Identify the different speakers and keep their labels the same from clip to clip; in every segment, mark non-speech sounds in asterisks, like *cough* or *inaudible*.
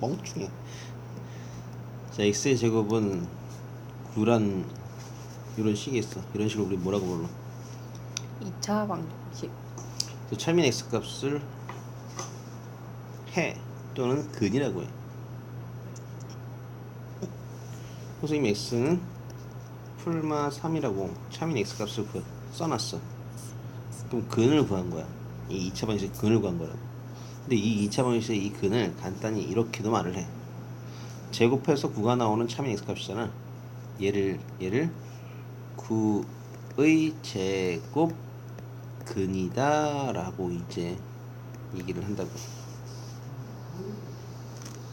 Speaker 1: 멍충해. 자, x의 제곱은 9란 이런 식이 있어. 이런 식으로 우리 뭐라고 불러?
Speaker 2: 2차 방정식
Speaker 1: 그래서 차민 x 값을 해 또는 근이라고 해. 선생님 x는 풀마 3이라고 차민 x 값을 구- 써놨어. 그럼 근을 구한 거야. 이 2차 방식 근을 구한 거라고. 근데 이 2차 방식의 이 근을 간단히 이렇게도 말을 해. 제곱해서 9가 나오는 차민 x 값이잖아. 얘를 얘를 9의 제곱 근이다라고 이제 얘기를 한다고.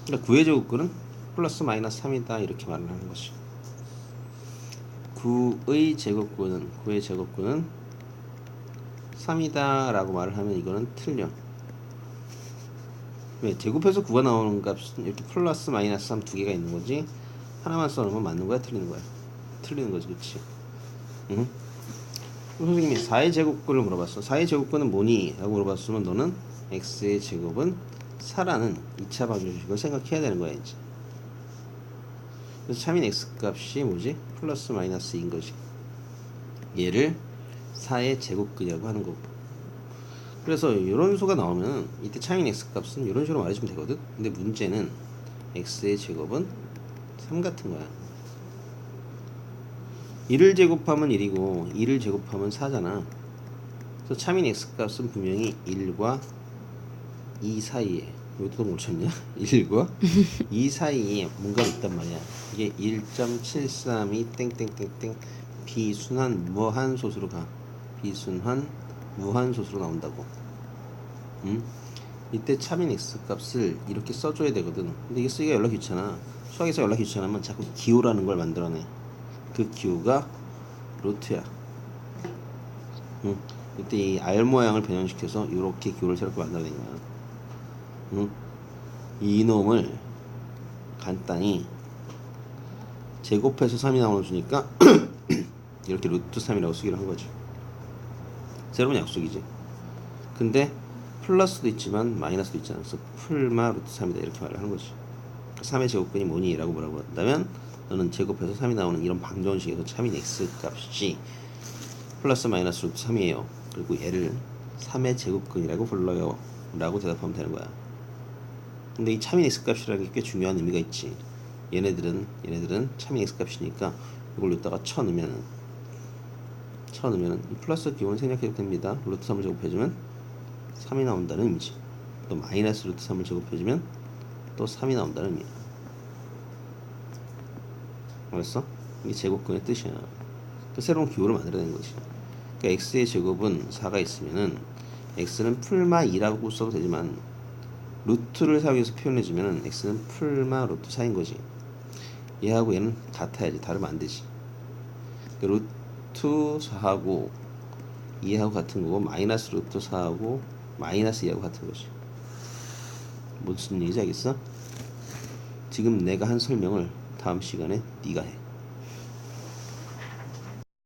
Speaker 1: 그러니까 9의 제곱근은 플러스 마이너스 3이다 이렇게 말을 하는 것이. 9의 제곱근은 9의 제곱근은 3이다라고 말을 하면 이거는 틀려. 왜 제곱해서 9가 나오는 값은 이렇게 플러스 마이너스 3 두 개가 있는 거지? 하나만 써놓으면 맞는 거야? 틀리는 거야? 틀리는 거지 그치? 응? 선생님이 4의 제곱근을 물어봤어. 4의 제곱근은 뭐니? 라고 물어봤으면 너는 x의 제곱은 4라는 2차 방정식을 생각해야 되는 거야 이제. 그래서 차민 x 값이 뭐지? 플러스 마이너스인 거지. 얘를 4의 제곱근이라고 하는 거고 그래서 이런 수가 나오면 이때 차민 x 값은 이런 식으로 말해주면 되거든? 근데 문제는 x의 제곱은 3 같은 거야. 1을 제곱하면 1이고 2를 제곱하면 4잖아. 그래서 차민 x 값은 분명히 1과 2 사이에. 여기도 못 찾냐? 1과 2 사이에 뭔가 있단 말이야. 이게 1.732 땡땡땡땡 비순환 무한소수로 가. 비순환 무한소수로 나온다고. 음? 이때 차빈 x 값을 이렇게 써줘야 되거든. 근데 이게 쓰기가 연락 귀찮아. 수학에서 연락 귀찮으면 자꾸 기호라는 걸 만들어내. 그 기호가 루트야. 음? 이때 이 R 모양을 변형시켜서 이렇게 기호를 새롭게 만들어낸 거야. 음? 이놈을 간단히 제곱해서 3이 나오는 수니까 *clears throat* 이렇게 루트 3이라고 쓰기로 한 거죠 0는 약속이지. 근데 플러스도 있지만 마이너스도 있지 않아서 풀마 루트 3이다 이렇게 말을 하는 거지. 그러니까 3의 제곱근이 뭐니? 라고 뭐라고 한다면 너는 제곱해서 3이 나오는 이런 방정식에서 참인 x 값이 플러스 마이너스 루트 3이에요. 그리고 얘를 3의 제곱근이라고 불러요. 라고 대답하면 되는 거야. 근데 이 참인 x 값이라는 게 꽤 중요한 의미가 있지. 얘네들은 얘네들은 참인 x 값이니까 이걸 여기다가 쳐 넣으면 쳐 넣으면은 이 플러스 기호는 생략해도 됩니다. 루트 3을 제곱해주면 3이 나온다는 의미지. 또 마이너스 루트 3을 제곱해주면 또 3이 나온다는 의미야. 알았어? 이게 제곱근의 뜻이야. 또 새로운 기호를 만들어낸 거지. 그러니까 x의 제곱은 4가 있으면은 x는 풀마 2라고 써도 되지만 루트를 사용해서 표현해주면은 x는 풀마 루트 4인 거지. 얘하고 얘는 같아야지. 다르면 안 되지. 그러니까 루트 4하고 2하고 같은 거고 마이너스 루트 4하고 마이너스 2하고 같은 거지 무슨 얘기인지 알겠어? 지금 내가 한 설명을 다음 시간에 네가 해